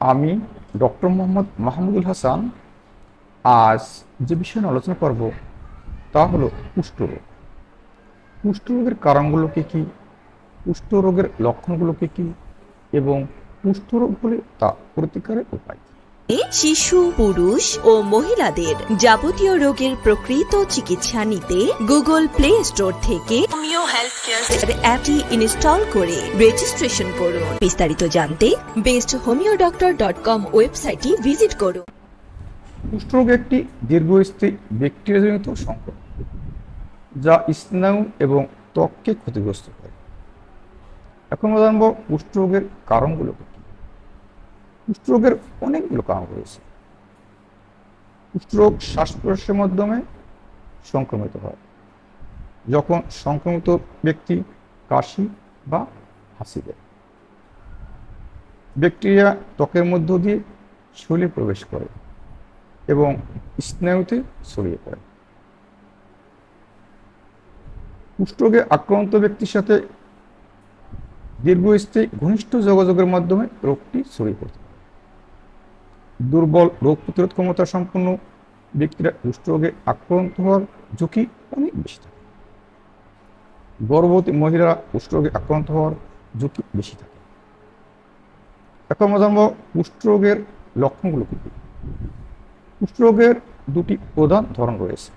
আমি ডক্টর মোহাম্মদ মাহমুদুল হাসান আজ যে বিষয়ে আলোচনা করব, তা হলো কুষ্ঠরোগ কুষ্ঠরোগের কারণগুলো কী, কুষ্ঠরোগের লক্ষণগুলো কী, এবং কুষ্ঠরোগ হলে তা প্রতিকারের উপায়? শিশু, পুরুষ ও মহিলাদের যাবতীয় রোগের প্রকৃত চিকিৎসা নিতে গুগল প্লে স্টোর থেকে হোমিও হেলথ কেয়ার অ্যাপটি ইনস্টল করে রেজিস্ট্রেশন করুন। বিস্তারিত জানতে best homeo doctor dot com ওয়েবসাইটটি ভিজিট করুন। কুষ্ঠরোগ একটি দীর্ঘস্থায়ী ব্যাকটেরিয়াজনিত সংক্রমণ যা স্নায়ু এবং ত্বককে ক্ষতিগ্রস্ত করে। এখন আমরা জানব কুষ্ঠরোগের কারণগুলো কি? কুষ্ঠরোগের অনেকগুলো কারণ রয়েছে। কুষ্ঠরোগ শ্বাস প্রশ্বাসের মাধ্যমে সংক্রমিত হয়। যখন সংক্রমিত ব্যক্তি কাশি বা হাসি দেয়। ব্যাকটেরিয়া ত্বকের মধ্য দিয়ে শরীরে প্রবেশ করে এবং স্নায়ুতে ছড়িয়ে পড়ে। কুষ্ঠরোগে আক্রান্ত ব্যক্তির সাথে দীর্ঘস্থায়ী ঘনিষ্ঠ যোগাযোগের মাধ্যমে রোগটি ছড়িয়ে পড়তে দুর্বল রোগ প্রতিরোধ ক্ষমতা সম্পন্ন ব্যক্তিরা কুষ্ঠরোগে আক্রান্ত হওয়ার ঝুঁকি অনেক বেশি থাকে। গর্ভবতী মহিলারা কুষ্ঠরোগে আক্রান্ত হওয়ার ঝুঁকি বেশি থাকে। এখন আমরা জানব কুষ্ঠরোগের লক্ষণগুলো কী কী। কুষ্ঠরোগের দুটি প্রধান ধরন রয়েছে।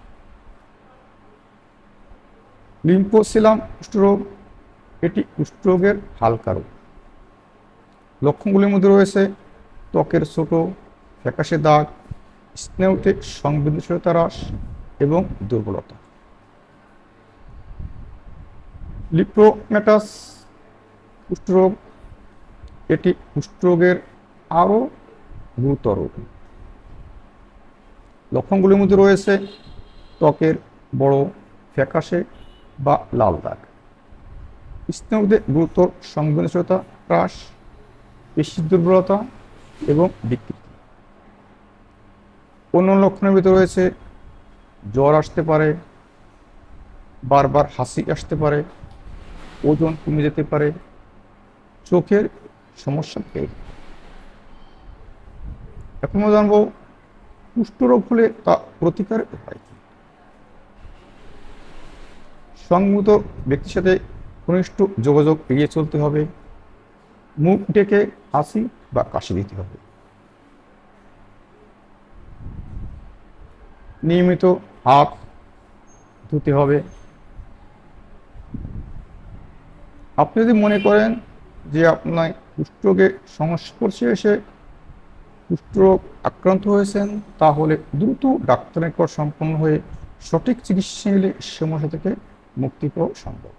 লিম্ফোসিলাম কুষ্ঠরোগ এটি কুষ্ঠরোগের হালকা রোগ। লক্ষণগুলির মধ্যে রয়েছে ত্বকের ছোট, ফ্যাকাশে দাগ, স্নেহতে সংবেদনশীলতা হ্রাস এবং দুর্বলতা। লিপ্রোমেটাস কুষ্ঠরোগ এটি কুষ্ঠরোগের আরও গুরুতর। লক্ষণগুলির মধ্যে রয়েছে ত্বকের বড় ফ্যাকাশে বা লাল দাগ। স্নেহদের গুরুতর সংবেদনশীলতা হ্রাস, পেশি দুর্বলতা এবং বিকৃতি। অন্য লক্ষণের ভিতরে রয়েছে জ্বর আসতে পারে, বারবার হাসি আসতে পারে ওজন কমে যেতে পারে। চোখের সমস্যা এখন আমরা জানব কুষ্ঠরোগ হলে তা প্রতিকারের উপায় কি? সংগত ব্যক্তির সাথে ঘনিষ্ঠ যোগাযোগ এড়িয়ে চলতে হবে। মুখ ডেকে হাসি বা কাশি দিতে হবে। নিয়মিত হাত ধুতে হবে। আপনি যদি মনে করেন যে আপনার কুষ্ঠরোগে সংস্পর্শে এসে কুষ্ঠরোগ আক্রান্ত হয়েছেন, তাহলে দ্রুত ডাক্তারের পর সম্পন্ন হয়ে সঠিক চিকিৎসা নিলে সমস্যা থেকে মুক্তি পাওয়া সম্ভব।